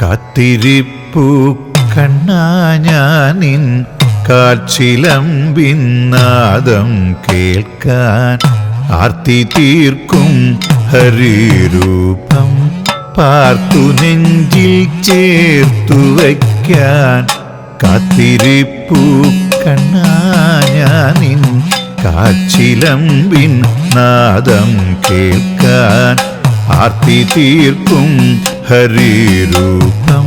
കാത്തിരിപ്പു കണ്ണാഞ്ഞാനിൻ കാച്ചിലമ്പിന്നാദം കേൾക്കാൻ ആർത്തി തീർക്കും ഹരിരൂപം പാർത്തു നെഞ്ചിൽ ചേർത്തു വയ്ക്കാൻ കാത്തിരിപ്പു കണ്ണാഞ്ഞാനിൻ കാച്ചിലമ്പിൻ നാദം കേൾക്കാൻ ആർത്തി തീർക്കും ഹരിരൂപം.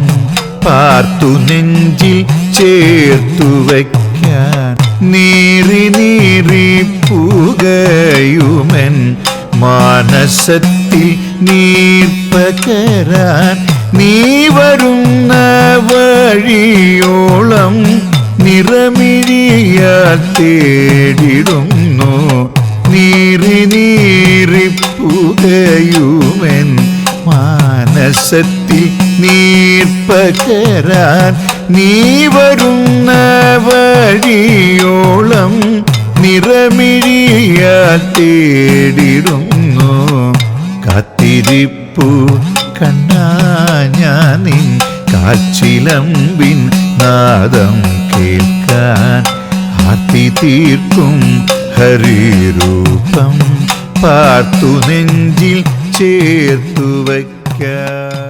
പാർത്തു നെഞ്ചിൽ ചേർത്തു വയ്ക്കാൻ നീറി നീറി പുകയുമൻ. മാനസത്തിൽ നീർപ്പകരാൻ നീ വരുന്ന വഴിയോളം നിറമിഴിയാൽ തേടിടുന്നു. നീറി നീറി പുകയുമൻ മാനസത്തിൽ നീർപ്പകരാൻ നീ വരുന്ന വഴിയോളം നിറമിഴിയാൽ തേടിടുന്നു. കാത്തിരിപ്പു കണ്ണാഞ്ഞാനിൻ കാച്ചിലമ്പിൻ നാദം കേൾക്കാൻ ആർത്തി തീർക്കും ഹരിരൂപം. പാർത്തു നെഞ്ചിൽ ചേർത്തു വയ്ക്കാൻ